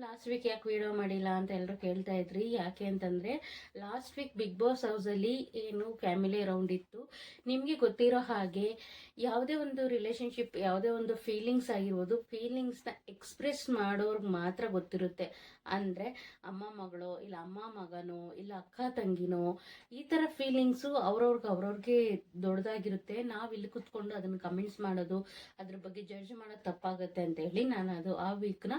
Last week ಯಾಕೆ video ಮಾಡಿಲ್ಲ ಅಂತ ಎಲ್ಲರೂ ಕೇಳ್ತಾ ಇದ್ರಿ? ಯಾಕೆ ಅಂತಂದರೆ ಲಾಸ್ಟ್ ವೀಕ್ ಬಿಗ್ ಬಾಸ್ ಹೌಸಲ್ಲಿ ಏನು ಫ್ಯಾಮಿಲಿ ರೌಂಡ್ ಇತ್ತು. ನಿಮಗೆ ಗೊತ್ತಿರೋ ಹಾಗೆ, ಯಾವುದೇ ಒಂದು ರಿಲೇಷನ್ಶಿಪ್ ಯಾವುದೇ ಒಂದು ಫೀಲಿಂಗ್ಸ್ ಆಗಿರ್ಬೋದು ಫೀಲಿಂಗ್ಸ್ನ ಎಕ್ಸ್ಪ್ರೆಸ್ ಮಾಡೋರ್ಗೆ ಮಾತ್ರ ಗೊತ್ತಿರುತ್ತೆ. ಅಂದರೆ ಅಮ್ಮ ಮಗಳು, ಇಲ್ಲ ಅಮ್ಮ ಮಗನೋ, ಇಲ್ಲ ಅಕ್ಕ ತಂಗಿನೋ, ಈ ಥರ ಫೀಲಿಂಗ್ಸು ಅವ್ರವ್ರಿಗೆ ಅವ್ರವ್ರಿಗೆ ದೊಡ್ಡದಾಗಿರುತ್ತೆ ನಾವು ಇಲ್ಲಿ ಕುತ್ಕೊಂಡು ಅದನ್ನು ಕಮೆಂಟ್ಸ್ ಮಾಡೋದು, ಅದ್ರ ಬಗ್ಗೆ ಜಡ್ಜ್ ಮಾಡೋದು ತಪ್ಪಾಗುತ್ತೆ ಅಂತ ಹೇಳಿ ನಾನು ಅದು ಆ ವೀಕ್ನ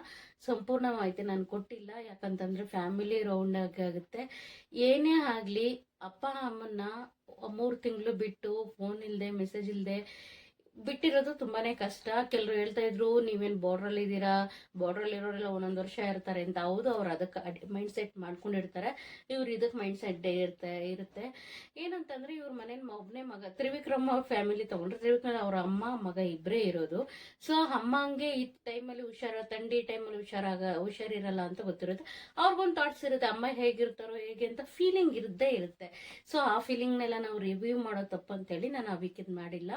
ಸಂಪೂರ್ಣವಾಯ್ತು. ನಾನು ಕೊಟ್ಟಿಲ್ಲ, ಯಾಕಂತಂದ್ರೆ ಫ್ಯಾಮಿಲಿ ರೌಂಡ್ ಆಗುತ್ತೆ ಏನೇ ಆಗಲಿ, ಅಪ್ಪ, ಅಮ್ಮನ್ನ ಮೂರು ತಿಂಗಳು ಬಿಟ್ಟು ಫೋನ್ ಇಲ್ಲದೆ ಮೆಸೇಜ್ ಇಲ್ಲದೆ ಬಿಟ್ಟಿರೋದು ತುಂಬಾನೇ ಕಷ್ಟ. ಕೆಲವರು ಹೇಳ್ತಾ ಇದ್ರು, ನೀವೇನು ಬಾರ್ಡ್ರಲ್ಲಿ ಇದ್ದೀರಾ? ಬಾರ್ಡ್ರಲ್ಲಿ ಇರೋರೆಲ್ಲ ಒಂದೊಂದು ವರ್ಷ ಇರ್ತಾರೆ ಅಂತ. ಹೌದು, ಅವ್ರು ಅದಕ್ಕೆ ಮೈಂಡ್ ಸೆಟ್ ಮಾಡ್ಕೊಂಡಿರ್ತಾರೆ. ಇವ್ರು ಇದಕ್ಕೆ ಮೈಂಡ್ ಸೆಟ್ ಇರುತ್ತೆ ಇರುತ್ತೆ. ಏನಂತಂದ್ರೆ ಇವ್ರ ಮನೇಲಿ ಒಬ್ಬನೇ ಮಗ, ತ್ರಿವಿಕ್ರಮ್ ಅವ್ರ ಫ್ಯಾಮಿಲಿ ತಗೊಂಡ್ರೆ. ತ್ರಿವಿಕ್ರಮ್ ಅವ್ರ ಅಮ್ಮ, ಮಗ ಇಬ್ಬರೇ ಇರೋದು. ಸೊ ಅಮ್ಮಂಗೆ ಈ ಟೈಮಲ್ಲಿ ಹುಷಾರ, ತಂಡಿ ಟೈಮಲ್ಲಿ ಹುಷಾರಾಗ ಹುಷಾರಿರಲ್ಲ ಅಂತ ಗೊತ್ತಿರುತ್ತೆ. ಅವ್ರಿಗೊಂದು ಥಾಟ್ಸ್ ಇರುತ್ತೆ, ಅಮ್ಮ ಹೇಗಿರ್ತಾರೋ, ಹೇಗೆ ಅಂತ ಫೀಲಿಂಗ್ ಇರದೇ ಇರುತ್ತೆ. ಸೊ ಆ ಫೀಲಿಂಗ್ನೆಲ್ಲ ನಾವು ರಿವ್ಯೂ ಮಾಡೋ ತಪ್ಪು ಅಂತೇಳಿ ನಾನು ಆ ವೀಕೆಂಡ್ ಮಾಡಿಲ್ಲ.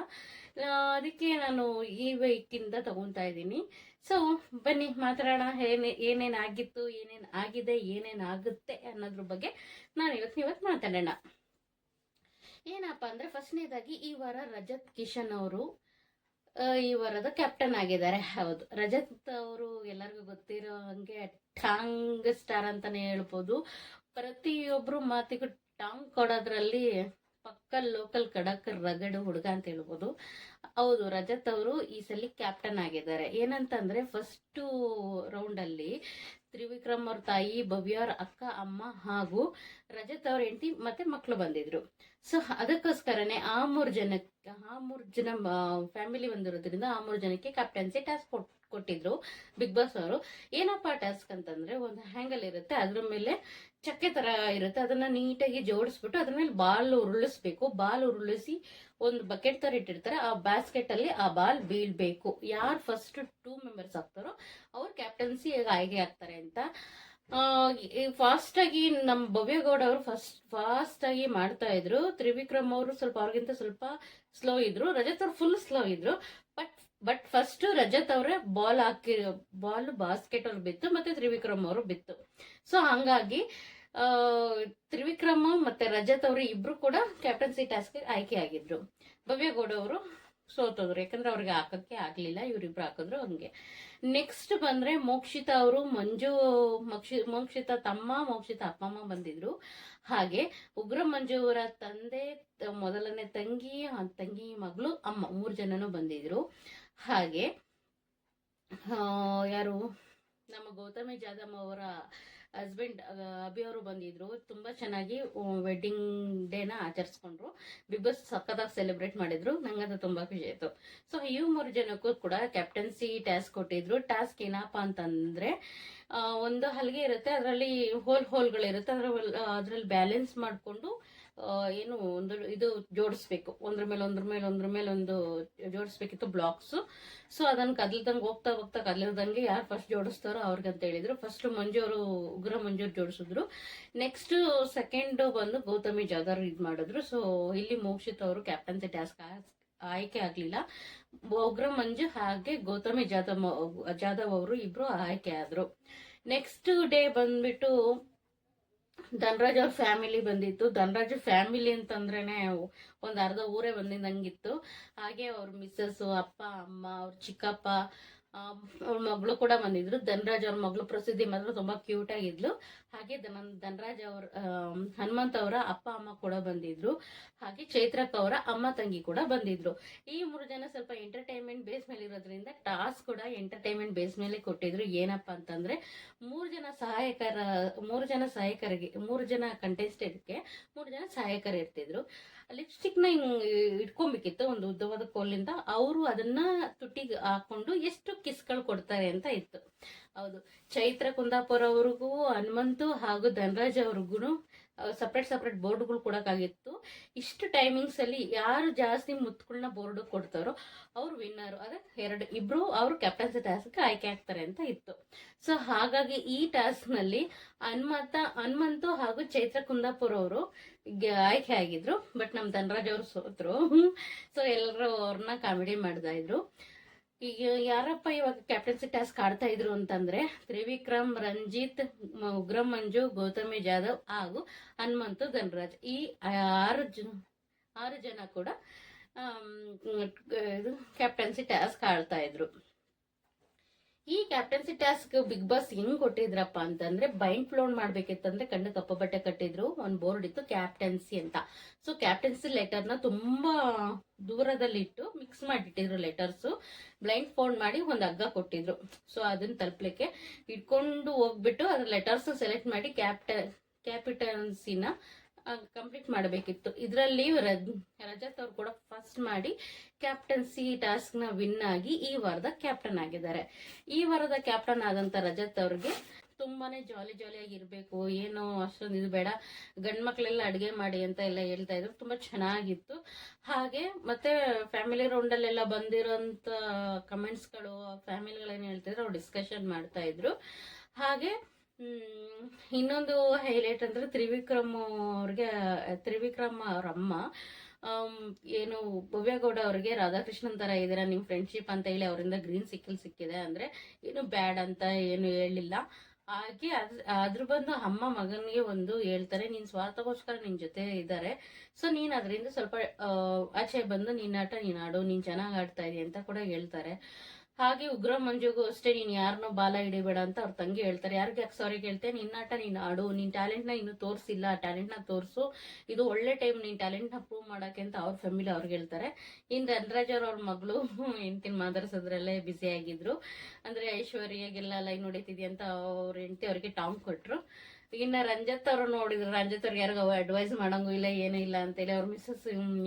ಅದಕ್ಕೆ ನಾನು ಈ ವೀಕಿಂದ ತಗೊತಾ ಇದ್ದೀನಿ. ಸೊ ಬನ್ನಿ, ಮಾತಾಡೋಣ. ಏನೇ, ಏನೇನು ಆಗಿತ್ತು, ಏನೇನು ಆಗಿದೆ, ಏನೇನು ಆಗುತ್ತೆ ಅನ್ನೋದ್ರ ಬಗ್ಗೆ ನಾನು ಇವತ್ತು ಇವತ್ತು ಮಾತಾಡೋಣ. ಏನಪ್ಪ ಅಂದ್ರೆ, ಫಸ್ಟ್ನೇದಾಗಿ ಈ ವಾರ ರಜತ್ ಕಿಶನ್ ಅವರು ಈ ವಾರದ ಕ್ಯಾಪ್ಟನ್ ಆಗಿದ್ದಾರೆ. ಹೌದು. ರಜತ್ ಅವರು ಎಲ್ಲರಿಗೂ ಗೊತ್ತಿರೋ ಹಂಗೆ ಟಾಂಗ್ ಸ್ಟಾರ್ ಅಂತಾನೆ ಹೇಳ್ಬೋದು. ಪ್ರತಿಯೊಬ್ಬರು ಮಾತಿಗೂ ಟಾಂಗ್ ಕೊಡೋದ್ರಲ್ಲಿ ಪಕ್ಕ ಲೋಕಲ್ ಖಡಕ್, ರಗಡ್ ಹುಡುಗ ಅಂತ ಹೇಳ್ಬೋದು. ಹೌದು, ರಜತ್ ಅವರು ಈ ಸಲ ಕ್ಯಾಪ್ಟನ್ ಆಗಿದ್ದಾರೆ. ಏನಂತಂದ್ರೆ ಫಸ್ಟ್ ರೌಂಡ್ ಅಲ್ಲಿ ತ್ರಿವಿಕ್ರಮ್ ಅವ್ರ ತಾಯಿ ಭವ್ಯ ಅವ್ರ ಅಕ್ಕ, ಅಮ್ಮ ಹಾಗೂ ರಜತ್ ಅವ್ರ ಹೆಂಡತಿ ಮತ್ತೆ ಮಕ್ಕಳು ಬಂದಿದ್ರು. ಸೊ ಅದಕ್ಕೋಸ್ಕರನೇ ಆ ಮೂರು ಜನಕ್ಕೆ ಆ ಮೂರು ಜನ ಫ್ಯಾಮಿಲಿ ಬಂದಿರೋದ್ರಿಂದ ಆ ಮೂರು ಜನಕ್ಕೆ ಕ್ಯಾಪ್ಟನ್ಸಿ ಟಾಸ್ಕ್ ಕೊಟ್ಟಿದ್ರು ಬಿಗ್ ಬಾಸ್ ಅವರು. ಏನಪ್ಪ ಟಾಸ್ಕ್ ಅಂತಂದ್ರೆ ಒಂದು ಹ್ಯಾಂಗಲ್ ಇರುತ್ತೆ, ಅದ್ರ ಮೇಲೆ ಚಕ್ಕೆ ತರ ಇರುತ್ತೆ. ಅದನ್ನ ನೀಟಾಗಿ ಜೋಡಿಸ್ಬಿಟ್ಟು ಅದ್ರ ಮೇಲೆ ಬಾಲ್ ಉರುಳಿಸ್ಬೇಕು. ಬಾಲ್ ಉರುಳಿಸಿ ಒಂದು ಬಕೆಟ್ ತರ ಇಟ್ಟಿರ್ತಾರೆ. ಆ ಬ್ಯಾಸ್ಕೆಟ್ ಅಲ್ಲಿ ಆ ಬಾಲ್ ಬೀಳ್ಬೇಕು. ಯಾರು ಫಸ್ಟ್ ಟೂ ಮೆಂಬರ್ಸ್ ಆಗ್ತಾರೋ ಅವ್ರು ಕ್ಯಾಪ್ಟನ್ಸಿ ಆಯ್ಕೆ ಆಗ್ತಾರೆ ಅಂತ. ಫಾಸ್ಟ್ ಆಗಿ ನಮ್ಮ ಭವ್ಯಗೌಡ ಅವರು ಫಸ್ಟ್ ಫಾಸ್ಟ್ ಆಗಿ ಮಾಡ್ತಾ ಇದ್ರು. ತ್ರಿವಿಕ್ರಮ್ ಅವರು ಸ್ವಲ್ಪ ಅವ್ರಿಗಿಂತ ಸ್ವಲ್ಪ ಸ್ಲೋ ಇದ್ರು. ರಜತ್ ಅವ್ರು ಫುಲ್ ಸ್ಲೋ ಇದ್ರು. ಬಟ್ ಬಟ್ ಫಸ್ಟ್ ರಜತ್ ಅವರೇ ಬಾಲ್ ಹಾಕಿ ಬಾಲ್ ಬಾಸ್ಕೆಟ್ ಅವ್ರು ಬಿತ್ತು ಮತ್ತೆ ತ್ರಿವಿಕ್ರಮ್ ಅವರು ಬಿತ್ತು. ಸೊ ಹಂಗಾಗಿ ತ್ರಿವಿಕ್ರಮ್ ಮತ್ತೆ ರಜತ್ ಅವರು ಇಬ್ರು ಕೂಡ ಕ್ಯಾಪ್ಟನ್ಸಿ ಟಾಸ್ಕ್ ಆಯ್ಕೆ ಆಗಿದ್ರು. ಭವ್ಯಗೌಡ ಅವರು ಸೋತೋದ್ರು ಯಾಕಂದ್ರೆ ಅವ್ರಿಗೆ ಹಾಕಕ್ಕೆ ಆಗ್ಲಿಲ್ಲ, ಇವ್ರಿಬ್ರು ಹಾಕಿದ್ರು ಹಂಗೆ. ನೆಕ್ಸ್ಟ್ ಬಂದ್ರೆ ಮೋಕ್ಷಿತಾ ಅವರು, ಮಂಜು ಮೋಕ್ಷಿ, ಮೋಕ್ಷಿತಾ ತಮ್ಮ, ಮೋಕ್ಷಿತಾ ಅಪ್ಪ ಅಮ್ಮ ಬಂದಿದ್ರು. ಹಾಗೆ ಉಗ್ರ ಮಂಜು ಅವರ ತಂದೆ ಮೊದಲನೇ ತಂಗಿ ತಂಗಿ ಮಗಳು, ಅಮ್ಮ ಮೂರು ಜನನು ಬಂದಿದ್ರು. ಹಾಗೆ ಯಾರು, ನಮ್ಮ ಗೌತಮಿ ಜಾದಮ್ಮ ಅವರ ಹಸ್ಬೆಂಡ್ ಅಭಿ ಅವರು ಬಂದಿದ್ರು. ತುಂಬಾ ಚೆನ್ನಾಗಿ ವೆಡ್ಡಿಂಗ್ ಡೇನ ಆಚರಿಸ್ಕೊಂಡ್ರು. ಬಿಗ್ ಬಾಸ್ ಸಖತ್ತಾಗಿ ಸೆಲೆಬ್ರೇಟ್ ಮಾಡಿದ್ರು. ನಂಗಂತ ತುಂಬಾ ಖುಷಿ ಆಯ್ತು. ಸೊ ಈ ಮೂರು ಜನಕ್ಕೂ ಕೂಡ ಕ್ಯಾಪ್ಟನ್ಸಿ ಟಾಸ್ಕ್ ಕೊಟ್ಟಿದ್ರು. ಟಾಸ್ಕ್ ಏನಪ್ಪ ಅಂತಂದ್ರೆ ಒಂದು ಹಲ್ಗೆ ಇರುತ್ತೆ. ಅದರಲ್ಲಿ ಹೋಲ್ ಹೋಲ್ಗಳಿರುತ್ತೆ ಅದರ ಅದ್ರಲ್ಲಿ ಬ್ಯಾಲೆನ್ಸ್ ಮಾಡಿಕೊಂಡು ಏನು, ಒಂದು ಇದು ಜೋಡಿಸ್ಬೇಕು. ಒಂದ್ರ ಮೇಲೆ ಒಂದ್ರ ಮೇಲೆ ಒಂದ್ರ ಮೇಲೆ ಒಂದು ಜೋಡಿಸ್ಬೇಕಿತ್ತು ಬ್ಲಾಕ್ಸು ಸೊ ಅದನ್ನ ಕದಲ್ದಂಗೆ ಹೋಗ್ತಾ ಹೋಗ್ತಾ ಕದಲದಂಗೆ ಯಾರು ಫಸ್ಟ್ ಜೋಡಿಸ್ತಾರೋ ಅವ್ರಿಗಂತ ಹೇಳಿದ್ರು. ಫಸ್ಟ್ ಮಂಜು ಅವರು, ಉಗ್ರ ಮಂಜೂರು ಜೋಡಿಸಿದ್ರು. ನೆಕ್ಸ್ಟ್ ಸೆಕೆಂಡ್ ಬಂದು ಗೌತಮಿ ಜಾಧವ್ ಇದು ಮಾಡಿದ್ರು. ಸೊ ಇಲ್ಲಿ ಮೋಕ್ಷಿತ್ ಅವರು ಕ್ಯಾಪ್ಟನ್ಸಿ ಟಾಸ್ಕ್ ಆಯ್ಕೆ ಆಗ್ಲಿಲ್ಲ. ಉಗ್ರ ಮಂಜು ಹಾಗೆ ಗೌತಮಿ ಜಾಧವ್ ಜಾಧವ್ ಅವರು ಇಬ್ರು ಆಯ್ಕೆ ಆದ್ರು. ನೆಕ್ಸ್ಟ್ ಡೇ ಬಂದ್ಬಿಟ್ಟು ಧನರಾಜ್ ಅವ್ರ ಫ್ಯಾಮಿಲಿ ಬಂದಿತ್ತು. ಧನರಾಜ್ ಫ್ಯಾಮಿಲಿ ಅಂತಂದ್ರೇನೆ ಒಂದು ಅರ್ಧ ಊರೇ ಬಂದಿದ್ದಂಗಿತ್ತು ಹಾಗೆ ಅವ್ರ ಮಿಸ್ಸಸ್ಸು ಅಪ್ಪ, ಅಮ್ಮ, ಅವ್ರ ಚಿಕ್ಕಪ್ಪ ಅವ್ರ ಮಗಳು ಕೂಡ ಬಂದಿದ್ರು. ಧನರಾಜ್ ಅವ್ರ ಮಗಳು ಪ್ರಸಿದ್ಧಿ ಮಾತ್ರ ತುಂಬಾ ಕ್ಯೂಟ್ ಆಗಿದ್ಲು. ಹಾಗೆ ಧನ ಧನರಾಜ್ ಅವ್ರ ಹನುಮಂತ ಅವರ ಅಪ್ಪ, ಅಮ್ಮ ಕೂಡ ಬಂದಿದ್ರು. ಹಾಗೆ ಚೈತ್ರಕ್ ಅವರ ಅಮ್ಮ, ತಂಗಿ ಕೂಡ ಬಂದಿದ್ರು. ಈ ಮೂರು ಜನ ಸ್ವಲ್ಪ ಎಂಟರ್ಟೈನ್ಮೆಂಟ್ ಬೇಸ್ ಮೇಲೆ ಇರೋದ್ರಿಂದ ಟಾಸ್ಕ್ ಕೂಡ ಎಂಟರ್ಟೈನ್ಮೆಂಟ್ ಬೇಸ್ ಮೇಲೆ ಕೊಟ್ಟಿದ್ರು. ಏನಪ್ಪಾ ಅಂತಂದ್ರೆ ಮೂರು ಜನ ಸಹಾಯಕರ, ಮೂರು ಜನ ಸಹಾಯಕರಿಗೆ, ಮೂರು ಜನ ಕಂಟೆಸ್ಟೆಂಟ್ಗೆ ಮೂರು ಜನ ಸಹಾಯಕರು ಇರ್ತಿದ್ರು. ಲಿಪ್ಸ್ಟಿಕ್ನ ಇಟ್ಕೊಬೇಕಿತ್ತು ಒಂದು ಉದ್ದವಾದ ಕೋಲಿಂದ. ಅವರು ಅದನ್ನ ತುಟ್ಟಿಗೆ ಹಾಕೊಂಡು ಎಷ್ಟು ಕಿಸ್ಗಳು ಕೊಡ್ತಾರೆ ಅಂತ ಇತ್ತು. ಹೌದು. ಚೈತ್ರ ಕುಂದಾಪುರ ಅವ್ರಿಗೂ ಹನುಮಂತು ಹಾಗೂ ಧನರಾಜ್ ಅವ್ರಿಗೂ ಸಪ್ರೇಟ್ ಸಪ್ರೇಟ್ ಬೋರ್ಡ್ಗಳು ಕೊಡೋಕ್ಕಾಗಿತ್ತು. ಇಷ್ಟು ಟೈಮಿಂಗ್ಸ್ ಅಲ್ಲಿ ಯಾರು ಜಾಸ್ತಿ ಮುತ್ಗಳನ್ನ ಬೋರ್ಡ್ ಕೊಡ್ತಾರೋ ಅವ್ರು ವಿನ್ನರ್ ಅದೇ ಎರಡು, ಇಬ್ರು ಅವರು ಕ್ಯಾಪ್ಟನ್ಸಿ ಟಾಸ್ಕ್ ಆಯ್ಕೆ ಆಗ್ತಾರೆ ಅಂತ ಇತ್ತು. ಸೊ ಹಾಗಾಗಿ ಈ ಟಾಸ್ಕ್ನಲ್ಲಿ ಹನುಮಂತ, ಹನುಮಂತು ಹಾಗೂ ಚೈತ್ರ ಕುಂದಾಪುರ ಅವರು ಆಯ್ಕೆ ಆಗಿದ್ರು. ಬಟ್ ನಮ್ಮ ಧನರಾಜ್ ಅವರು ಸೋತರು. ಸೊ ಎಲ್ಲರೂ ಅವ್ರನ್ನ ಕಾಮಿಡಿ ಮಾಡ್ತಾ ಇದ್ರು. ಈಗ ಯಾರಪ್ಪ ಇವಾಗ ಕ್ಯಾಪ್ಟನ್ಸಿ ಟಾಸ್ಕ್ ಆಡ್ತಾ ಇದ್ರು ಅಂತಂದ್ರೆ ತ್ರಿವಿಕ್ರಮ್, ರಂಜಿತ್ ಉಗ್ರಂ, ಮಂಜು, ಗೌತಮಿ, ಜಾಧವ್ ಹಾಗೂ ಹನುಮಂತು ಧನರಾಜ್. ಈ ಆರು ಜನ ಆರು ಜನ ಕೂಡ ಇದು ಕ್ಯಾಪ್ಟನ್ಸಿ ಟಾಸ್ಕ್ ಆಡ್ತಾ ಇದ್ರು. ಈ ಕ್ಯಾಪ್ಟನ್ಸಿ ಟಾಸ್ಕ್ ಬಿಗ್ ಬಾಸ್ ಹೆಂಗ್ ಕೊಟ್ಟಿದ್ರಪ್ಪ ಅಂತಂದ್ರೆ ಬೈಂಡ್ ಫ್ಲೋನ್ ಮಾಡ್ಬೇಕಿತ್ತಂದ್ರೆ ಕಣ್ಣು ಕಪ್ಪ ಬಟ್ಟೆ ಕಟ್ಟಿದ್ರು, ಒಂದ್ ಬೋರ್ಡ್ ಇತ್ತು ಕ್ಯಾಪ್ಟನ್ಸಿ ಅಂತ. ಸೊ ಕ್ಯಾಪ್ಟನ್ಸಿ ಲೆಟರ್ನ ತುಂಬಾ ದೂರದಲ್ಲಿಟ್ಟು ಮಿಕ್ಸ್ ಮಾಡಿಟ್ಟಿದ್ರು ಲೆಟರ್ಸ್ ಬ್ಲೈಂಡ್ ಫೋನ್ ಮಾಡಿ ಒಂದು ಹಗ್ಗ ಕೊಟ್ಟಿದ್ರು. ಸೊ ಅದನ್ನ ತಲುಪಲಿಕ್ಕೆ ಇಟ್ಕೊಂಡು ಹೋಗ್ಬಿಟ್ಟು ಅದ್ರ ಲೆಟರ್ಸ್ ಸೆಲೆಕ್ಟ್ ಮಾಡಿ ಕ್ಯಾಪಿಟಲ್ ಕ್ಯಾಪಿಟನ್ಸಿನ ಕಂಪ್ಲೀಟ್ ಮಾಡಬೇಕಿತ್ತು. ಇದರಲ್ಲಿ ರಜತ್ ಅವ್ರು ಕೂಡ ಫಸ್ಟ್ ಮಾಡಿ ಕ್ಯಾಪ್ಟನ್ಸಿ ಟಾಸ್ಕ್ನ ವಿನ್ ಆಗಿ ಈ ವಾರದ ಕ್ಯಾಪ್ಟನ್ ಆಗಿದ್ದಾರೆ. ಈ ವಾರದ ಕ್ಯಾಪ್ಟನ್ ಆದಂತ ರಜತ್ ಅವ್ರಿಗೆ ತುಂಬಾನೇ ಜಾಲಿ ಜಾಲಿಯಾಗಿ ಇರ್ಬೇಕು ಏನು ಅಷ್ಟೊಂದು ಇದು ಬೇಡ. ಗಂಡ್ ಮಕ್ಳೆಲ್ಲ ಅಡಿಗೆ ಮಾಡಿ ಅಂತ ಎಲ್ಲ ಹೇಳ್ತಾ ಇದ್ರು. ತುಂಬಾ ಚೆನ್ನಾಗಿತ್ತು. ಹಾಗೆ ಮತ್ತೆ ಫ್ಯಾಮಿಲಿ ರೌಂಡ್ ಅಲ್ಲೆಲ್ಲ ಬಂದಿರೋಂತ ಕಮೆಂಟ್ಸ್ಗಳು ಫ್ಯಾಮಿಲಿಗಳೇನು ಹೇಳ್ತಿದ್ರು ಅವ್ರು ಡಿಸ್ಕಷನ್ ಮಾಡ್ತಾ ಇದ್ರು. ಹಾಗೆ ಇನ್ನೊಂದು ಹೈಲೈಟ್ ಅಂದ್ರೆ ತ್ರಿವಿಕ್ರಮ್ ಅವ್ರಿಗೆ, ತ್ರಿವಿಕ್ರಮ್ ಅವ್ರ ಅಮ್ಮ ಏನು ಭವ್ಯಗೌಡ ಅವ್ರಿಗೆ ರಾಧಾಕೃಷ್ಣನ್ ತರ ಇದ್ದೀರಾ ನಿಮ್ ಫ್ರೆಂಡ್ಶಿಪ್ ಅಂತ ಹೇಳಿ ಅವರಿಂದ ಗ್ರೀನ್ ಸಿಕ್ಕಲ್ ಸಿಕ್ಕಿದೆ ಅಂದ್ರೆ ಏನು ಬ್ಯಾಡ್ ಅಂತ ಏನು ಹೇಳಿಲ್ಲ. ಹಾಗೆ ಅದ್- ಅದ್ರ ಬಂದು ಅಮ್ಮ ಮಗನಿಗೆ ಒಂದು ಹೇಳ್ತಾರೆ, ನಿನ್ ಸ್ವಾರ್ಥಕ್ಕೋಸ್ಕರ ನಿನ್ ಜೊತೆ ಇದ್ದಾರೆ ಸೊ ನೀನ್ ಅದರಿಂದ ಸ್ವಲ್ಪ ಆಚೆ ಬಂದು ನಿನ್ನ ಆಟ ನೀನ್ ಆಡು, ನೀನ್ ಚೆನ್ನಾಗ್ ಆಡ್ತಾ ಇದೀಯ ಅಂತ ಕೂಡ ಹೇಳ್ತಾರೆ. ಹಾಗೆ ಉಗ್ರ ಮಂಜುಗೂ ಅಷ್ಟೇ, ನೀನ್ ಯಾರನ್ನೋ ಬಾಲ ಹಿಡಿಬೇಡ ಅಂತ ಅವ್ರ ತಂಗಿ ಹೇಳ್ತಾರೆ. ಯಾರಿಗೆ ಯಾಕೆ ಸಾರಿ ಕೇಳ್ತೆ? ನಿನ್ನಾಟ ನೀನ್ ಆಡು. ನಿನ್ ಟ್ಯಾಲೆಂಟ್ನ ಇನ್ನು ತೋರಿಸಿಲ್ಲ. ಟ್ಯಾಲೆಂಟ್ನ ತೋರಿಸು. ಇದು ಒಳ್ಳೆ ಟೈಮ್ ನಿನ್ ಟ್ಯಾಲೆಂಟ್ನ ಪ್ರೂವ್ ಮಾಡಕ್ಕೆ ಅಂತ ಅವ್ರ ಫ್ಯಾಮಿಲಿ ಅವ್ರಿಗೆ ಹೇಳ್ತಾರೆ. ಇನ್ ಧನರಾಜ್ ಅವ್ರ ಮಗಳು ಹೆಂಡತಿನ ಮಾತಾಡ್ಸೋದ್ರಲ್ಲೇ ಬ್ಯುಸಿ ಆಗಿದ್ರು. ಅಂದ್ರೆ ಐಶ್ವರ್ಯಾಗೆಲ್ಲ ಲೈನ್ ಹೊಡಿತಿದ್ಯ ಅಂತ ಅವ್ರ ಹೆಂಡತಿ ಅವ್ರಿಗೆ ಟಾಮ್ ಕೊಟ್ರು. ಇನ್ನ ರಂಜತ್ ಅವ್ರು ನೋಡಿದ್ರು. ರಂಜತ್ ಅವ್ರಿಗೆ ಯಾರಿಗೂ ಅಡ್ವೈಸ್ ಮಾಡಂಗೂ ಇಲ್ಲ, ಏನೂ ಇಲ್ಲ ಅಂತೇಳಿ. ಅವ್ರ ಮಿಸ್ಸಸ್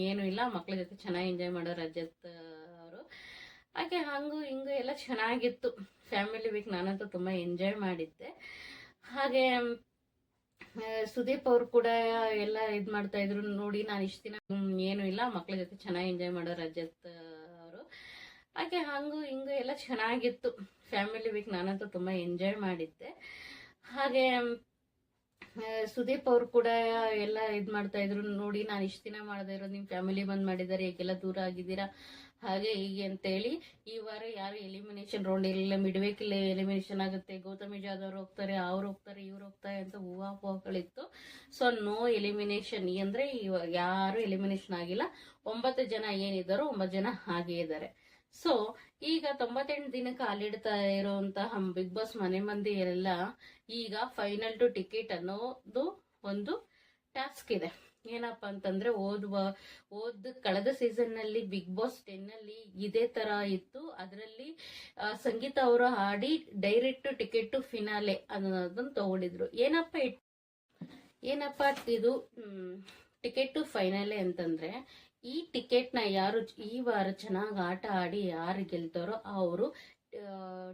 ಏನು ಇಲ್ಲ. ಮಕ್ಳ ಜೊತೆ ಚೆನ್ನಾಗಿ ಎಂಜಾಯ್ ಮಾಡೋ ರಜತ್ ಹಾಗೆ ಹಂಗು ಹಿಂಗು ಎಲ್ಲ ಚೆನ್ನಾಗಿತ್ತು. ಫ್ಯಾಮಿಲಿ ವೀಕ್ ನಾನಂತೂ ತುಂಬಾ ಎಂಜಾಯ್ ಮಾಡಿದ್ದೆ. ಹಾಗೆ ಸುದೀಪ್ ಅವ್ರು ಕೂಡ ಎಲ್ಲ ಇದು ಮಾಡ್ತಾ ಇದ್ರು. ನೋಡಿ ನಾನು ಇಷ್ಟ ದಿನ ಏನು ಇಲ್ಲ. ಮಕ್ಳ ಜೊತೆ ಚೆನ್ನಾಗಿ ಎಂಜಾಯ್ ಮಾಡೋ ರಜತ್ ಅವರು. ಹಾಗೆ ಹಂಗು ಹಿಂಗು ಎಲ್ಲ ಚೆನ್ನಾಗಿತ್ತು. ಫ್ಯಾಮಿಲಿ ವೀಕ್ ನಾನಂತೂ ತುಂಬಾ ಎಂಜಾಯ್ ಮಾಡಿದ್ದೆ. ಹಾಗೆ ಸುದೀಪ್ ಅವ್ರು ಕೂಡ ಎಲ್ಲ ಇದು ಮಾಡ್ತಾ ಇದ್ರು. ನೋಡಿ ನಾನು ಇಷ್ಟ ದಿನ ಮಾಡದೇ ಇರೋದು. ನಿಮ್ಮ ಫ್ಯಾಮಿಲಿ ಬಂದ್ ಮಾಡಿದ್ದಾರೆ ಹೇಗೆಲ್ಲ ದೂರ ಆಗಿದ್ದೀರಾ? ಹಾಗೆ ಹೀಗೆ ಅಂತೇಳಿ ಈ ವಾರ ಯಾರು ಎಲಿಮಿನೇಷನ್ ರೌಂಡ್ ಇಲ್ಲ ಇಲ್ಲಿ ಎಲಿಮಿನೇಷನ್ ಆಗುತ್ತೆ, ಗೌತಮಿ ಜಾಧವ್ ಹೋಗ್ತಾರೆ, ಅವ್ರು ಹೋಗ್ತಾರೆ, ಇವ್ರು ಹೋಗ್ತಾರೆ ಅಂತ ಹೂವಾಪೋಹಗಳಿತ್ತು ಸೊ ನೋ ಎಲಿಮಿನೇಷನ್ ಅಂದ್ರೆ ಇವಾಗ ಯಾರು ಎಲಿಮಿನೇಷನ್ ಆಗಿಲ್ಲ. ಒಂಬತ್ತು ಜನ ಏನಿದ್ದಾರೋ ಒಂಬತ್ತು ಜನ ಹಾಗೆ ಇದ್ದಾರೆ ಸೊ ಈಗ ತೊಂಬತ್ತೆಂಟು ದಿನಕ್ಕೆ ಕಾಲಿಡ್ತಾ ಇರುವಂತಹ ಬಿಗ್ ಬಾಸ್ ಮನೆ ಮಂದಿ ಎಲ್ಲ ಈಗ ಫೈನಲ್ ಟು ಟಿಕೆಟ್ ಅನ್ನೋದು ಒಂದು ಟಾಸ್ಕ್ ಇದೆ. ಏನಪ್ಪಾ ಅಂತಂದ್ರೆ ಓದುವ, ಓದ್ ಕಳೆದ ಸೀಸನ್ನಲ್ಲಿ ಬಿಗ್ ಬಾಸ್ ಟೆನ್ ಅಲ್ಲಿ ಇದೇ ತರ ಇತ್ತು. ಅದರಲ್ಲಿ ಸಂಗೀತ ಅವರು ಹಾಡಿ ಡೈರೆಕ್ಟ್ ಟಿಕೆಟ್ ಫಿನಾಲೆ ಅನ್ನೋದನ್ನ ತಗೊಂಡಿದ್ರು. ಏನಪ್ಪ ಏನಪ್ಪ ಇದು ಟಿಕೆಟ್ ಫೈನಲೆ ಅಂತಂದ್ರೆ, ಈ ಟಿಕೆಟ್ನ ಯಾರು, ಈ ವಾರ ಚೆನ್ನಾಗಿ ಆಟ ಆಡಿ ಯಾರು ಗೆಲ್ತಾರೋ ಅವರು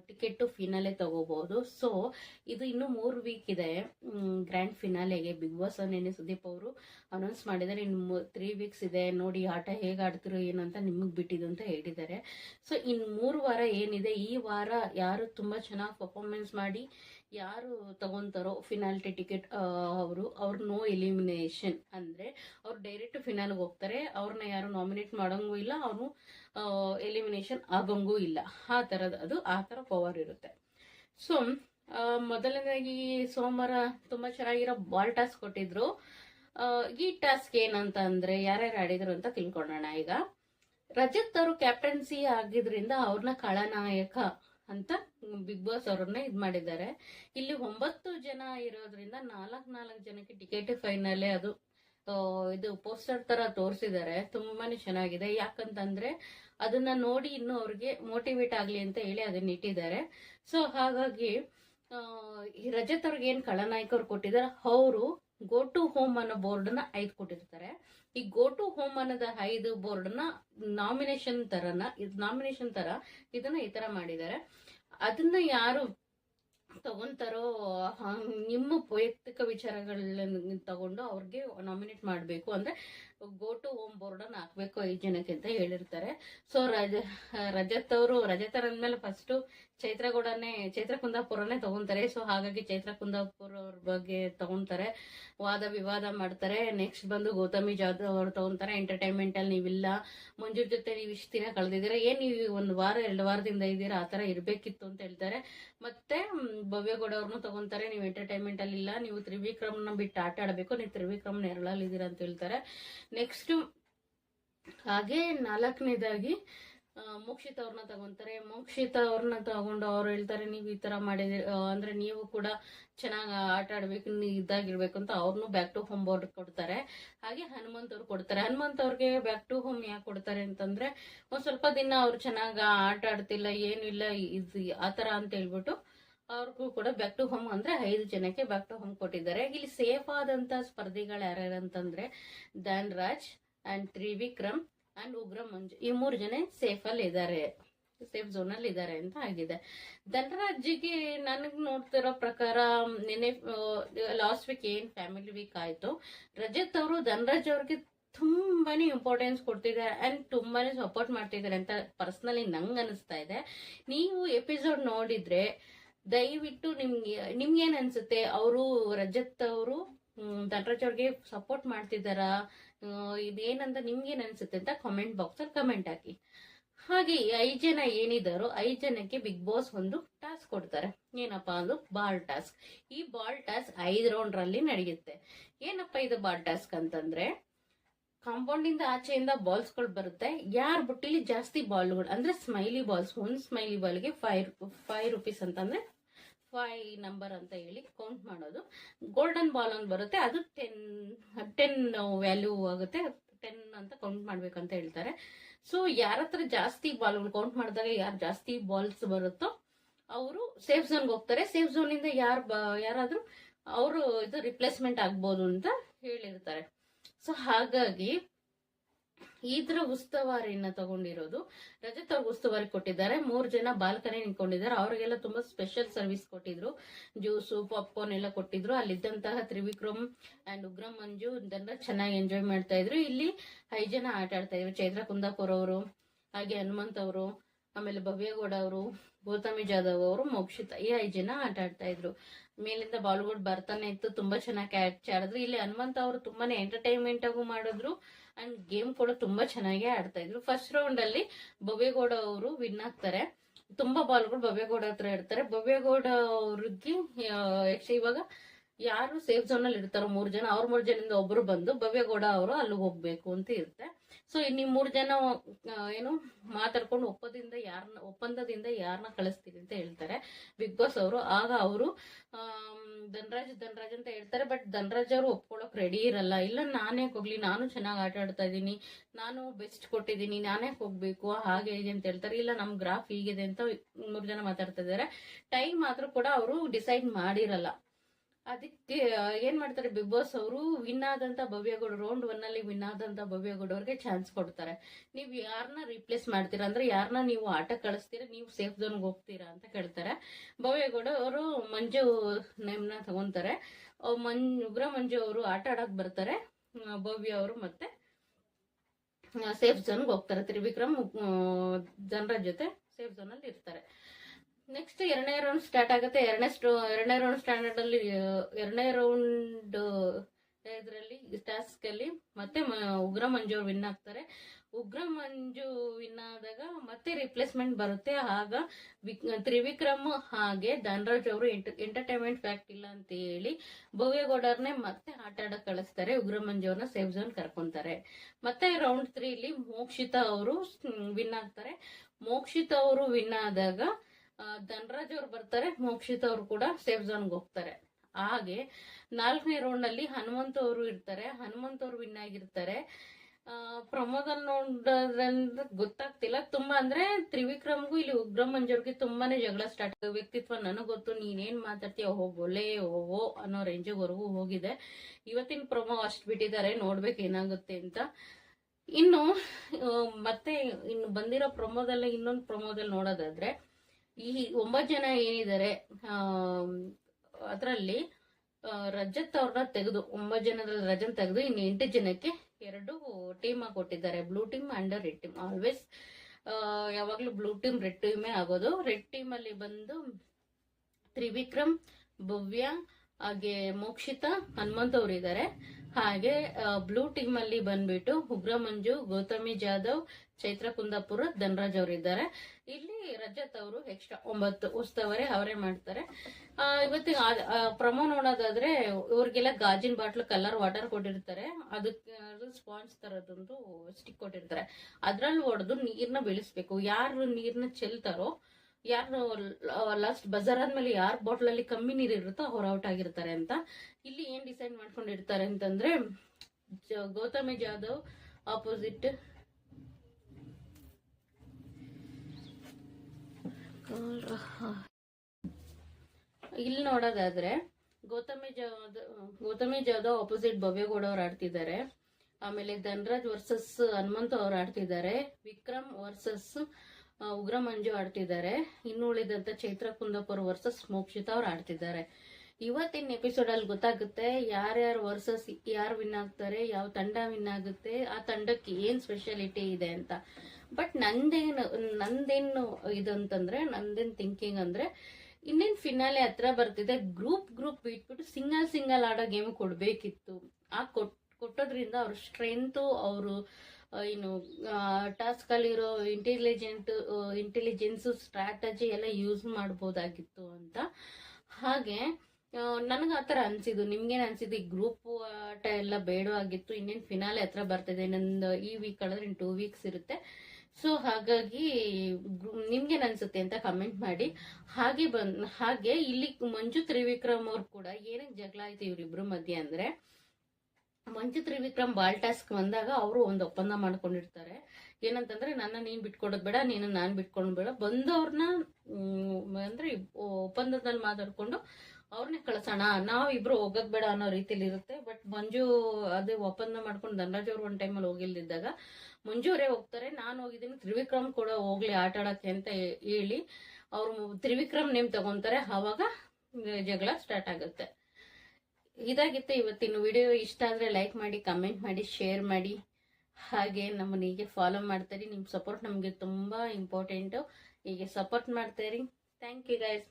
ಟಿಕೆಟ್ ಫಿನಾಲೆ ತಗೋಬಹುದು ಸೊ ಇದು ಇನ್ನು ಮೂರು ವೀಕ್ ಇದೆ. ಗ್ರ್ಯಾಂಡ್ ಫಿನಾಲೆಗೆ ಬಿಗ್ ಬಾಸ್ ನೆನೆ ಸುದೀಪ್ ಅವರು ಅನೌನ್ಸ್ ಮಾಡಿದ್ದಾರೆ. ಇನ್ನು ತ್ರೀ ವೀಕ್ಸ್ ಇದೆ. ನೋಡಿ, ಆಟ ಹೇಗೆ ಆಡ್ತಿರೋ ಏನು ಅಂತ ನಿಮಗೆ ಬಿಟ್ಟಿದ್ದು ಅಂತ ಹೇಳಿದ್ದಾರೆ. ಸೊ ಇನ್ನು ಮೂರು ವಾರ ಏನಿದೆ? ಈ ವಾರ ಯಾರು ತುಂಬಾ ಚೆನ್ನಾಗಿ ಪರ್ಫಾರ್ಮೆನ್ಸ್ ಮಾಡಿ ಯಾರು ತಗೊಂತಾರೋ ಫಿನಾಲ್ಟಿ ಟಿಕೆಟ್ ಅವರು, ಅವ್ರ ನೋ ಎಲಿಮಿನೇಷನ್ ಅಂದ್ರೆ ಅವ್ರು ಡೈರೆಕ್ಟ್ ಫಿನಾಲ್ಗೆ ಹೋಗ್ತಾರೆ, ಅವ್ರನ್ನ ಯಾರು ನಾಮಿನೇಟ್ ಮಾಡಂಗೂ ಇಲ್ಲ ಅವನು ಎಲಿಮಿನೇಷನ್ ಆಗಂಗೂ ಇಲ್ಲ. ಆ ಥರದ ಅದು ಆ ಥರ ಪವರ್ ಇರುತ್ತೆ. ಸೊ ಮೊದಲನೇದಾಗಿ ಸೋಮವಾರ ತುಂಬಾ ಚೆನ್ನಾಗಿರೋ ಬಾಲ್ ಟಾಸ್ಕ್ ಕೊಟ್ಟಿದ್ರು. ಈ ಟಾಸ್ಕ್ ಏನಂತ ಅಂದ್ರೆ ಯಾರ್ಯಾರು ಆಡಿದ್ರು ಅಂತ ತಿಳ್ಕೊಳ್ಳೋಣ ಈಗ. ರಜತ್ ಅವರು ಕ್ಯಾಪ್ಟನ್ಸಿ ಆಗಿದ್ರಿಂದ ಅವ್ರನ್ನ ಖಳನಾಯಕ ಅಂತ ಬಿಗ್ ಬಾಸ್ ಅವ್ರನ್ನ ಇದ್ ಮಾಡಿದ್ದಾರೆ. ಇಲ್ಲಿ ಒಂಬತ್ತು ಜನ ಇರೋದ್ರಿಂದ ನಾಲ್ಕ್ ನಾಲ್ಕು ಜನಕ್ಕೆ ಟಿಕೆಟ್ ಫೈನಲ್ ಅದು ಇದು ಪೋಸ್ಟರ್ ತರ ತೋರಿಸಿದ್ದಾರೆ. ತುಂಬಾನೇ ಚೆನ್ನಾಗಿದೆ. ಯಾಕಂತಂದ್ರೆ ಅದನ್ನ ನೋಡಿ ಇನ್ನು ಅವ್ರಿಗೆ ಮೋಟಿವೇಟ್ ಆಗ್ಲಿ ಅಂತ ಹೇಳಿ ಅದನ್ನ ಇಟ್ಟಿದ್ದಾರೆ. ಸೊ ಹಾಗಾಗಿ ಈ ರಜತ್ ಅವ್ರಿಗೆ ಏನ್ ಖಳನಾಯಕರು ಕೊಟ್ಟಿದ್ದಾರೆ? ಅವರು ಗೋ ಟು ಹೋಮ್ ಅನ್ನೋ ಬೋರ್ಡ್ನ ಐದು ಕೊಟ್ಟಿರ್ತಾರೆ. ಈ ಗೋ ಟು ಹೋಮ್ ಅನ್ನೋದ ಐದು ಬೋರ್ಡ್ನ ನಾಮಿನೇಷನ್ ತರನ ನಾಮಿನೇಷನ್ ತರ ಇದನ್ನ ಈ ತರ ಮಾಡಿದ್ದಾರೆ. ಅದನ್ನ ಯಾರು ತಗೊಂತಾರೋ ನಿಮ್ಮ ವೈಯಕ್ತಿಕ ವಿಚಾರಗಳನ್ನ ತಗೊಂಡು ಅವ್ರಿಗೆ ನಾಮಿನೇಟ್ ಮಾಡಬೇಕು. ಅಂದ್ರೆ ಗೋ ಟು ಹೋಮ್ ಬೋರ್ಡನ್ನು ಹಾಕಬೇಕು ಐದು ಜನಕ್ಕೆ ಅಂತ ಹೇಳಿರ್ತಾರೆ. ಸೊ ರಜ, ರಜತ್ ಅವರು ರಜತರ್ ಅಂದ್ಮೇಲೆ ಫಸ್ಟು ಚೈತ್ರಗೌಡನೇ ಚೈತ್ರ ಕುಂದಾಪುರನೇ ತಗೊಂತಾರೆ. ಸೊ ಹಾಗಾಗಿ ಚೈತ್ರ ಕುಂದಾಪುರ ಅವ್ರ ಬಗ್ಗೆ ತಗೊಂತಾರೆ. ವಾದ ವಿವಾದ ಮಾಡ್ತಾರೆ. ನೆಕ್ಸ್ಟ್ ಬಂದು ಗೌತಮಿ ಜಾಧವ್ ಅವ್ರು ತಗೊಂತಾರೆ. ಎಂಟರ್ಟೈನ್ಮೆಂಟ್ ಅಲ್ಲಿ ನೀವಿಲ್ಲ. ಮಂಜುರ್ ಜೊತೆ ನೀವು ಇಷ್ಟು ದಿನ ಕಳೆದಿದ್ದೀರಾ? ಏನ್ ನೀವು ಒಂದು ವಾರ, ಎರಡು ವಾರದಿಂದ ಇದ್ದೀರಾ? ಆ ಥರ ಇರಬೇಕಿತ್ತು ಅಂತ ಹೇಳ್ತಾರೆ. ಮತ್ತೆ ಭವ್ಯಗೌಡ ಅವ್ರನ್ನೂ ತಗೊಂತಾರೆ. ನೀವು ಎಂಟರ್ಟೈನ್ಮೆಂಟ್ ಅಲ್ಲಿ ಇಲ್ಲ. ನೀವು ತ್ರಿವಿಕ್ರಮ್ನ ಬಿಟ್ಟು ಆಟ ಆಡಬೇಕು. ನೀವು ತ್ರಿವಿಕ್ರಮ್ ನೆರಳಲ್ಲಿ ಇದ್ದೀರಾ ಅಂತ ಹೇಳ್ತಾರೆ. ನೆಕ್ಸ್ಟ್ ಹಾಗೆ ನಾಲ್ಕನೇದಾಗಿ ಮೋಕ್ಷಿತ ಅವ್ರನ್ನ ತಗೊಂತಾರೆ. ಮೋಕ್ಷಿತ ಅವ್ರನ್ನ ತಗೊಂಡು ಅವ್ರು ಹೇಳ್ತಾರೆ, ನೀವು ಈ ತರ ಮಾಡಿದಿರಿ ಅಂದ್ರೆ ನೀವು ಕೂಡ ಚೆನ್ನಾಗಿ ಆಟ ಆಡ್ಬೇಕು ಇದಾಗಿರ್ಬೇಕು ಅಂತ ಅವ್ರನ್ನು ಬ್ಯಾಕ್ ಟು ಹೋಮ್ ಬೋರ್ಡ್ ಕೊಡ್ತಾರೆ. ಹಾಗೆ ಹನುಮಂತ್ ಅವ್ರು ಕೊಡ್ತಾರೆ. ಹನುಮಂತ್ ಅವ್ರಿಗೆ ಬ್ಯಾಕ್ ಟು ಹೋಮ್ ಯಾಕೆ ಕೊಡ್ತಾರೆ ಅಂತಂದ್ರೆ, ಒಂದ್ ಸ್ವಲ್ಪ ದಿನ ಅವ್ರು ಚೆನ್ನಾಗಿ ಆಟ ಆಡ್ತಿಲ್ಲ, ಏನಿಲ್ಲ, ಇದು ಆ ತರ ಅಂತ ಹೇಳ್ಬಿಟ್ಟು ಅವ್ರಿಗೂ ಕೂಡ ಬ್ಯಾಕ್ ಟು ಹೋಮ್ ಅಂದ್ರೆ ಐದು ಜನಕ್ಕೆ ಬ್ಯಾಕ್ ಟು ಹೋಮ್ ಕೊಟ್ಟಿದ್ದಾರೆ. ಇಲ್ಲಿ ಸೇಫ್ ಆದಂತ ಸ್ಪರ್ಧಿಗಳು ಯಾರ್ಯಾರು ಅಂತಂದ್ರೆ Dhanraj and Trivikram and Ugra ಈ ಮೂರು ಜನ ಸೇಫ್ ಅಲ್ಲಿ ಇದ್ದಾರೆ. ಸೇಫ್ ಝೋನ್ ಅಲ್ಲಿ ಇದ್ದಾರೆ ಅಂತ ಆಗಿದೆ. ಧನರಾಜ್ಗೆ ನನಗ್ ನೋಡ್ತಿರೋ ಪ್ರಕಾರ ನಿನ್ನೆ ಲಾಸ್ಟ್ ವೀಕ್ ಏನ್ ಫ್ಯಾಮಿಲಿ ವೀಕ್ ಆಯ್ತು. ರಜತ್ ಅವರು ಧನರಾಜ್ ಅವ್ರಿಗೆ ತುಂಬಾನೇ ಇಂಪಾರ್ಟೆನ್ಸ್ ಕೊಡ್ತಿದ್ದಾರೆ ಅಂಡ್ ತುಂಬಾನೇ ಸಪೋರ್ಟ್ ಮಾಡ್ತಿದ್ದಾರೆ ಅಂತ ಪರ್ಸನಲಿ ನಂಗ್ ಅನಿಸ್ತಾ ಇದೆ. ನೀವು ಎಪಿಸೋಡ್ ನೋಡಿದ್ರೆ ದಯವಿಟ್ಟು ನಿಮ್ಗೆ, ನಿಮ್ಗೇನ್ ಅನ್ಸುತ್ತೆ? ಅವರು ರಜತ್ ಅವರು ನಟರಾಜ್ ಅವ್ರಿಗೆ ಸಪೋರ್ಟ್ ಮಾಡ್ತಿದ್ದಾರಾ? ಇದೇನಂತ ನಿಮ್ಗೇನ್ ಅನ್ಸುತ್ತೆ ಅಂತ ಕಾಮೆಂಟ್ ಬಾಕ್ಸ್ ಅಲ್ಲಿ ಕಮೆಂಟ್ ಹಾಕಿ. ಹಾಗೆ ಐದ್ ಜನ ಏನಿದಾರೋ, ಐದ್ ಜನಕ್ಕೆ ಬಿಗ್ ಬಾಸ್ ಒಂದು ಟಾಸ್ಕ್ ಕೊಡ್ತಾರೆ. ಏನಪ್ಪಾ ಅದು? ಬಾಲ್ ಟಾಸ್ಕ್ ಈ ಬಾಲ್ ಟಾಸ್ಕ್ ಐದ್ ರೌಂಡ್ ರಲ್ಲಿ ನಡೆಯುತ್ತೆ. ಏನಪ್ಪಾ ಇದು ಬಾಲ್ ಟಾಸ್ಕ್ ಅಂತಂದ್ರೆ ಕಾಂಪೌಂಡ್ ಇಂದ ಆಚೆಯಿಂದ ಬಾಲ್ಸ್ಗಳು ಬರುತ್ತೆ. ಯಾರ ಬುಟ್ಟಿಲಿ ಜಾಸ್ತಿ ಬಾಲ್ಗಳು ಅಂದ್ರೆ ಸ್ಮೈಲಿ ಬಾಲ್ಸ್ ಒಂದ್ ಸ್ಮೈಲಿ ಬಾಲ್ಗೆ ಫೈವ್ ಫೈವ್ ರುಪೀಸ್ ಅಂತಂದ್ರೆ ಫೈವ್ ನಂಬರ್ ಅಂತ ಹೇಳಿ ಕೌಂಟ್ ಮಾಡೋದು. ಗೋಲ್ಡನ್ ಬಾಲ್ ಒಂದು ಬರುತ್ತೆ, ಅದು ಟೆನ್ ಟೆನ್ ವ್ಯಾಲ್ಯೂ ಆಗುತ್ತೆ ಟೆನ್ ಅಂತ ಕೌಂಟ್ ಮಾಡ್ಬೇಕಂತ ಹೇಳ್ತಾರೆ. ಸೊ ಯಾರ ಹತ್ರ ಜಾಸ್ತಿ ಬಾಲ್ಗಳು ಕೌಂಟ್ ಮಾಡಿದಾಗ ಯಾರು ಜಾಸ್ತಿ ಬಾಲ್ಸ್ ಬರುತ್ತೋ, ಅವರು ಸೇಫ್ ಝೋನ್ಗೆ ಹೋಗ್ತಾರೆ. ಸೇಫ್ ಝೋನ್ ಇಂದ ಯಾರು ಯಾರಾದ್ರೂ ಅವರು ಇದು ರಿಪ್ಲೇಸ್ಮೆಂಟ್ ಆಗ್ಬೋದು ಅಂತ ಹೇಳಿರ್ತಾರೆ. ಸೊ ಹಾಗಾಗಿ ಇದ್ರ ಉಸ್ತುವಾರಿನ ತಗೊಂಡಿರೋದು. ರಜತ್ ಅವ್ರಿಗೆ ಉಸ್ತುವಾರಿ ಕೊಟ್ಟಿದ್ದಾರೆ. ಮೂರ್ ಜನ ಬಾಲ್ಕನಿ ನಿಂತ್ಕೊಂಡಿದ್ದಾರೆ. ಅವ್ರಿಗೆಲ್ಲ ತುಂಬಾ ಸ್ಪೆಷಲ್ ಸರ್ವಿಸ್ ಕೊಟ್ಟಿದ್ರು. ಜ್ಯೂಸು ಪಾಪ್ಕಾರ್ನ್ ಎಲ್ಲ ಕೊಟ್ಟಿದ್ರು. ಅಲ್ಲಿದ್ದಂತಹ ತ್ರಿವಿಕ್ರಮ್ ಅಂಡ್ ಉಗ್ರಂ, ಮಂಜು ಇದೆಲ್ಲ ಚೆನ್ನಾಗಿ ಎಂಜಾಯ್ ಮಾಡ್ತಾ ಇದ್ರು. ಇಲ್ಲಿ ಐದ್ ಜನ ಆಟ ಆಡ್ತಾ ಇದ್ರು. ಚೈತ್ರ ಕುಂದಾಪುರ್ ಅವರು, ಹಾಗೆ ಹನುಮಂತ್ ಅವರು ಆಮೇಲೆ ಭವ್ಯಗೌಡ ಅವರು, ಗೌತಮಿ ಜಾಧವ್ ಅವರು, ಮೋಕ್ಷಿತ ಈ ಐದು ಜನ ಆಟ ಆಡ್ತಾ ಇದ್ರು. ಮೇಲಿಂದ ಬಾಲಿವುಡ್ ಬರ್ತಾನೆ ಇತ್ತು, ತುಂಬಾ ಚೆನ್ನಾಗಿ ಕ್ಯಾಚ್ ಆಡಿದ್ರು. ಇಲ್ಲಿ ಹನುಮಂತ ಅವರು ತುಂಬಾನೇ ಎಂಟರ್ಟೈನ್ಮೆಂಟ್ ಆಗು ಮಾಡಿದ್ರು ಅಂಡ್ ಗೇಮ್ ಕೂಡ ತುಂಬಾ ಚೆನ್ನಾಗಿ ಆಡ್ತಾ ಇದ್ರು. ಫಸ್ಟ್ ರೌಂಡ್ ಅಲ್ಲಿ ಭವ್ಯಗೌಡ ಅವರು ವಿನ್ ಆಗ್ತಾರೆ. ತುಂಬಾ ಬಾಲ್ಗಳು ಭವ್ಯಗೌಡ ಹತ್ರ ಇರ್ತಾರೆ ಭವ್ಯಗೌಡ ಅವ್ರಿಗೆ ಇವಾಗ ಯಾರು ಸೇಫ್ ಝೋನ್ ಅಲ್ಲಿ ಇರ್ತಾರೋ ಮೂರ್ ಜನ, ಅವ್ರ ಮೂರ್ ಜನದಿಂದ ಒಬ್ರು ಬಂದು ಭವ್ಯಗೌಡ ಅವರು ಅಲ್ಲಿಗೆ ಹೋಗ್ಬೇಕು ಅಂತ ಇರುತ್ತೆ. ಸೊ ಇನ್ನು ಮೂರ್ ಜನ ಏನು ಮಾತಾಡ್ಕೊಂಡು ಒಪ್ಪದಿಂದ ಯಾರನ್ನ ಒಪ್ಪಂದದಿಂದ ಯಾರನ್ನ ಕಳಿಸ್ತೀರಿ ಅಂತ ಹೇಳ್ತಾರೆ. ಬಿಗ್ ಬಾಸ್ ಅವರು. ಆಗ ಅವರು ಧನರಾಜ್ ಧನರಾಜ್ ಅಂತ ಹೇಳ್ತಾರೆ. ಬಟ್ ಧನರಾಜ್ ಅವರು ಒಪ್ಕೊಳ್ಳೋಕ್ ರೆಡಿ ಇರಲ್ಲ. ಇಲ್ಲ, ನಾನೇ ಹೋಗ್ಲಿ ನಾನು ಚೆನ್ನಾಗಿ ಆಟ ಆಡ್ತಾ ಇದ್ದೀನಿ ನಾನು ಬೆಸ್ಟ್ ಕೊಟ್ಟಿದ್ದೀನಿ ನಾನೇ ಹೋಗ್ಬೇಕು ಹಾಗೆ ಹೀಗೆ ಅಂತ ಹೇಳ್ತಾರೆ. ಇಲ್ಲ, ನಮ್ ಗ್ರಾಫ್ ಹೀಗಿದೆ ಅಂತ ಮೂರ್ ಜನ ಮಾತಾಡ್ತಾ ಇದಾರೆ ಟೈಮ್ ಆದ್ರೂ ಕೂಡ ಅವರು ಡಿಸೈಡ್ ಮಾಡಿರಲ್ಲ. ಅದಕ್ಕೆ ಏನ್ ಮಾಡ್ತಾರೆ, ಬಿಗ್ ಬಾಸ್ ಅವರು ವಿನ್ ಆದಂತ ಭವ್ಯಗೌಡ ರೌಂಡ್ ಒನ್ ಅಲ್ಲಿ ವಿನ್ ಆದಂತ ಭವ್ಯಗೌಡ ಅವ್ರಿಗೆ ಚಾನ್ಸ್ ಕೊಡ್ತಾರೆ. ನೀವು ಯಾರನ್ನ ರಿಪ್ಲೇಸ್ ಮಾಡ್ತೀರಾ? ಅಂದ್ರೆ ಯಾರನ್ನ ನೀವು ಆಟ ಕಳಿಸ್ತೀರಾ? ನೀವು ಸೇಫ್ ಝೋನ್ಗೆ ಹೋಗ್ತೀರಾ ಅಂತ ಕೇಳ್ತಾರೆ. ಭವ್ಯಗೌಡ ಅವರು ಮಂಜು ನೇಮ್ನ ತಗೊಂತಾರೆ. ಮಂಜು ಉಗ್ರ ಮಂಜು ಅವರು ಆಟ ಆಡಕ್ ಬರ್ತಾರೆ. ಭವ್ಯ ಅವರು ಮತ್ತೆ ಸೇಫ್ ಝೋನ್ಗೆ ಹೋಗ್ತಾರೆ. ತ್ರಿವಿಕ್ರಮ್ ಜನರ ಜೊತೆ ಸೇಫ್ ಝೋನ್ ಅಲ್ಲಿ ಇರ್ತಾರೆ. ನೆಕ್ಸ್ಟ್ ಎರಡನೇ ರೌಂಡ್ ಸ್ಟಾರ್ಟ್ ಆಗುತ್ತೆ. ಎರಡನೇ ಎರಡನೇ ರೌಂಡ್ ಸ್ಟ್ಯಾಂಡರ್ಡ್ ಅಲ್ಲಿ ಎರಡನೇ ರೌಂಡ್ ಇದರಲ್ಲಿ ಟಾಸ್ಕ್ ಅಲ್ಲಿ ಮತ್ತೆ ಉಗ್ರ ಮಂಜು ಅವ್ರು ವಿನ್ ಆಗ್ತಾರೆ. ಉಗ್ರ ಮಂಜು ವಿನ್ ಆದಾಗ ಮತ್ತೆ ರಿಪ್ಲೇಸ್ಮೆಂಟ್ ಬರುತ್ತೆ. ಆಗ ವಿಕ್- ತ್ರಿವಿಕ್ರಮ್ ಹಾಗೆ ಧನರಾಜ್ ಅವರು ಎಂಟರ್ಟೈನ್ಮೆಂಟ್ ಫ್ಯಾಕ್ಟ್ ಇಲ್ಲ ಅಂತ ಹೇಳಿ ಭವ್ಯಗೌಡರ್ನೇ ಮತ್ತೆ ಆಟ ಆಡಕ್ ಕಳಿಸ್ತಾರೆ. ಉಗ್ರ ಮಂಜು ಅವ್ರನ್ನ ಸೇಫ್ ಝೋನ್ ಕರ್ಕೊಂತಾರೆ. ಮತ್ತೆ ರೌಂಡ್ ತ್ರೀ ಇಲ್ಲಿ ಮೋಕ್ಷಿತ ಅವರು ವಿನ್ ಆಗ್ತಾರೆ. ಮೋಕ್ಷಿತ ಅವರು ವಿನ್ ಆದಾಗ ಧನರಾಜ್ ಅವ್ರು ಬರ್ತಾರೆ, ಮೋಕ್ಷಿತ ಅವ್ರು ಕೂಡ ಸೇಫ್ ಝೋನ್ಗೆ ಹೋಗ್ತಾರೆ. ಹಾಗೆ ನಾಲ್ಕನೇ ರೌಂಡ್ ಅಲ್ಲಿ ಹನುಮಂತ ಅವರು ಇರ್ತಾರೆ. ಹನುಮಂತ ಅವರು ವಿನ್ ಆಗಿರ್ತಾರೆ. ಪ್ರಮೋದಲ್ಲಿ ನೋಡೋದ್ರಿಂದ ಗೊತ್ತಾಗ್ತಿಲ್ಲ. ತುಂಬಾ ಅಂದ್ರೆ ತ್ರಿವಿಕ್ರಮ್ಗೂ ಇಲ್ಲಿ ಉಗ್ರ ಮಂಜವ್ರಿಗೆ ತುಂಬಾನೇ ಜಗಳ ಸ್ಟಾರ್ಟ್ ವ್ಯಕ್ತಿತ್ವ ನನಗ್ ಗೊತ್ತು, ನೀನೇನ್ ಮಾತಾಡ್ತೀಯ ಹೋಗೋಲೆ ಓ ಅನ್ನೋ ರೇಂಜ್ವರೆಗೂ ಹೋಗಿದೆ. ಇವತ್ತಿನ ಪ್ರೊಮೋ ಅಷ್ಟ್ ಬಿಟ್ಟಿದ್ದಾರೆ, ನೋಡ್ಬೇಕು ಏನಾಗುತ್ತೆ ಅಂತ. ಇನ್ನು ಮತ್ತೆ ಇನ್ನು ಬಂದಿರೋ ಪ್ರೊಮೋದಲ್ಲಿ ಇನ್ನೊಂದು ಪ್ರೊಮೋದಲ್ಲಿ ನೋಡೋದಾದ್ರೆ ಈ ಒಂಬತ್ತು ಜನ ಏನಿದ್ದಾರೆ ಅದರಲ್ಲಿ ರಜತ್ ಅವ್ರನ್ನ ತೆಗೆದು ಒಂಬತ್ತು ಜನದಲ್ಲಿ ರಜನ್ ತೆಗೆದು ಇನ್ನು ಎಂಟು ಜನಕ್ಕೆ ಎರಡು ಟೀಮ್ ಕೊಟ್ಟಿದ್ದಾರೆ. Blue team and red team always ಯಾವಾಗಲೂ ಬ್ಲೂ ಟೀಮ್ ರೆಡ್ ಟೀಮೇ ಆಗೋದು. ರೆಡ್ ಟೀಮ್ ಅಲ್ಲಿ ಬಂದು ತ್ರಿವಿಕ್ರಮ್, ಭವ್ಯ, ಹಾಗೆ ಮೋಕ್ಷಿತಾ, ಹನುಮಂತ್ ಅವರು ಇದ್ದಾರೆ ಹಾಗೆ ಬ್ಲೂ ಟೀಮ್ ಅಲ್ಲಿ ಬಂದ್ಬಿಟ್ಟು ಉಗ್ರ ಮಂಜು, ಗೌತಮಿ ಜಾಧವ್, ಚೈತ್ರ ಕುಂದಾಪುರ, ಧನರಾಜ್ ಅವರಿದ್ದಾರೆ. ಇಲ್ಲಿ ರಜತ್ ಅವರು ಎಕ್ಸ್ಟ್ರಾ ಒಂಬತ್ತು ಉಸ್ತವರೆ ಅವರೇ ಮಾಡ್ತಾರೆ. ಇವತ್ತಿಗೆ ಪ್ರಮೋ ನೋಡೋದಾದ್ರೆ ಇವ್ರಿಗೆಲ್ಲ ಗಾಜಿನ ಬಾಟ್ಲು ಕಲರ್ ವಾಟರ್ ಕೊಟ್ಟಿರ್ತಾರೆ. ಅದಕ್ಕೆ ಸ್ಪಾಂಜ್ ತರದೊಂದು ಸ್ಟಿಕ್ ಕೊಟ್ಟಿರ್ತಾರೆ. ಅದ್ರಲ್ಲಿ ಹೊಡೆದು ನೀರ್ನ ಬೆಳೆಸ್ಬೇಕು. ಯಾರು ನೀರ್ನ ಚೆಲ್ತಾರೋ ಯಾರು ಲಾಸ್ಟ್ ಬಜಾರ್ ಆದ್ಮೇಲೆ ಯಾರ ಬಾಟ್ಲ್ ಅಲ್ಲಿ ಕಮ್ಮಿ ನೀರು ಇರುತ್ತೋ ಅವ್ರು ಔಟ್ ಆಗಿರ್ತಾರೆ ಅಂತ. ಇಲ್ಲಿ ಏನ್ ಡಿಸೈಡ್ ಮಾಡ್ಕೊಂಡಿರ್ತಾರೆ ಅಂತಂದ್ರೆ ಗೌತಮಿ ಜಾಧವ್ ಆಪೋಸಿಟ್ ಇಲ್ಲಿ ನೋಡೋದಾದ್ರೆ, ಗೌತಮಿ ಜಾಧವ್ ಗೌತಮಿ ಜಾಧವ್ ಆಪೋಸಿಟ್ ಭವ್ಯಗೌಡ ಅವ್ರು ಆಡ್ತಿದ್ದಾರೆ. ಆಮೇಲೆ ಧನ್ರಾಜ್ ವರ್ಸಸ್ ಹನುಮಂತು ಅವ್ರು ಆಡ್ತಿದ್ದಾರೆ. ವಿಕ್ರಮ್ ವರ್ಸಸ್ ಉಗ್ರ ಮಂಜು ಆಡ್ತಿದ್ದಾರೆ. ಇನ್ನು ಉಳಿದಂತ ಚೈತ್ರ ಕುಂದಪುರ್ ವರ್ಸಸ್ ಮೋಕ್ಷಿತಾ ಅವ್ರು ಆಡ್ತಿದ್ದಾರೆ. ಇವತ್ತಿನ ಎಪಿಸೋಡ್ ಅಲ್ಲಿ ಗೊತ್ತಾಗುತ್ತೆ ಯಾರ್ಯಾರು ವರ್ಸಸ್ ಯಾರು ವಿನ್ ಆಗ್ತಾರೆ, ಯಾವ ತಂಡ ವಿನ್ ಆಗುತ್ತೆ, ಆ ತಂಡಕ್ಕೆ ಏನ್ ಸ್ಪೆಷಾಲಿಟಿ ಇದೆ ಅಂತ. ಬಟ್ ನಂದೇನು ನಂದೇನು ಇದು ಅಂತಂದ್ರೆ, ನಂದೇನ್ ಥಿಂಕಿಂಗ್ ಅಂದ್ರೆ, ಇನ್ನೇನ್ ಫಿನಾಲೆ ಹತ್ರ ಬರ್ತಿದೆ ಗ್ರೂಪ್ ಗ್ರೂಪ್ ಬಿಟ್ಬಿಟ್ಟು ಸಿಂಗಲ್ ಸಿಂಗಲ್ ಆಡೋ ಗೇಮ್ ಕೊಡ್ಬೇಕಿತ್ತು. ಆ ಕೊಟ್ ಕೊಟ್ಟೋದ್ರಿಂದ ಅವ್ರ ಸ್ಟ್ರೆಂತು ಅವರು ಏನು ಟಾಸ್ಕ್ ಅಲ್ಲಿರೋ ಇಂಟೆಲಿಜೆಂಟ್ ಇಂಟೆಲಿಜೆನ್ಸ್ ಸ್ಟ್ರಾಟಜಿ ಎಲ್ಲ ಯೂಸ್ ಮಾಡ್ಬೋದಾಗಿತ್ತು ಅಂತ. ಹಾಗೆ ನನಗೆ ಆ ಥರ ಅನಿಸಿದ್ದು. ನಿಮ್ಗೇನು ಅನ್ಸಿದ್ದು? ಈ ಗ್ರೂಪ್ ಆಟ ಎಲ್ಲ ಬೇಡವಾಗಿತ್ತು ಇನ್ನೇನು ಫಿನಾಲೆ ಹತ್ರ ಬರ್ತಿದೆ. ನಂದು ಈ ವೀಕ್ ಕಳೆದ್ರೆ ಇನ್ನು ಟೂ ವೀಕ್ಸ್ ಇರುತ್ತೆ. ಸೊ ಹಾಗಾಗಿ ನಿಮ್ಗೇನ್ ಅನ್ಸುತ್ತೆ ಅಂತ ಕಮೆಂಟ್ ಮಾಡಿ. ಹಾಗೆ ಬಂದ್, ಹಾಗೆ ಇಲ್ಲಿ ಮಂಜು ತ್ರಿವಿಕ್ರಮ್ ಅವ್ರು ಕೂಡ ಏನಕ್ಕೆ ಜಗಳ ಆಯ್ತು ಇವರಿಬ್ರು ಮಧ್ಯೆ ಅಂದ್ರೆ ಮಂಜು ತ್ರಿವಿಕ್ರಮ್ ಬಾಲ್ಟಾಸ್ಕ್ ಬಂದಾಗ ಅವರು ಒಂದು ಒಪ್ಪಂದ ಮಾಡ್ಕೊಂಡಿರ್ತಾರೆ. ಏನಂತಂದ್ರೆ, ನನ್ನ ನೀನ್ ಬಿಟ್ಕೊಡೋದ್ ಬೇಡ, ನೀನು ನಾನ್ ಬಿಟ್ಕೊಂಡ್ ಬೇಡ. ಬಂದವ್ರನ್ನ ಅಂದ್ರೆ ಒಪ್ಪಂದದಲ್ಲಿ ಮಾತಾಡ್ಕೊಂಡು ಅವ್ರನ್ನೇ ಕಳ್ಸೋಣ ನಾವ್ ಇಬ್ರು ಹೋಗೋದ್ ಬೇಡ ಅನ್ನೋ ರೀತಿಲಿ ಇರುತ್ತೆ. ಬಟ್ ಮಂಜು ಅದೇ ಒಪ್ಪಂದ ಮಾಡ್ಕೊಂಡು ಧನರಾಜ್ ಅವ್ರು ಒಂದ್ ಟೈಮಲ್ಲಿ ಹೋಗಿಲ್ದಿದ್ದಾಗ, ಮಂಜು ಅವರೇ ಹೋಗ್ತಾರೆ, ನಾನು ಹೋಗಿದ್ದೀನಿ, ತ್ರಿವಿಕ್ರಮ್ ಕೂಡ ಹೋಗ್ಲಿ ಆಟ ಆಡಕ್ಕೆ ಅಂತ ಹೇಳಿ ಅವ್ರು ತ್ರಿವಿಕ್ರಮ್ ನೇಮ್ ತಗೊಂತಾರೆ. ಆವಾಗ ಜಗಳ ಸ್ಟಾರ್ಟ್ ಆಗುತ್ತೆ. ಇದಾಗಿತ್ತು ಇವತ್ತಿನ ವಿಡಿಯೋ ಇಷ್ಟ ಆದರೆ ಲೈಕ್ ಮಾಡಿ ಕಮೆಂಟ್ ಮಾಡಿ ಶೇರ್ ಮಾಡಿ. ಹಾಗೆ ನಮ್ಮನ್ನು ಹೀಗೆ ಫಾಲೋ ಮಾಡ್ತಾರೆ ನಿಮ್ಮ ಸಪೋರ್ಟ್ ನಮಗೆ ತುಂಬ ಇಂಪಾರ್ಟೆಂಟು ಹೀಗೆ ಸಪೋರ್ಟ್ ಮಾಡ್ತಾಯಿರಿ ಥ್ಯಾಂಕ್ ಯು ಗೈಸ್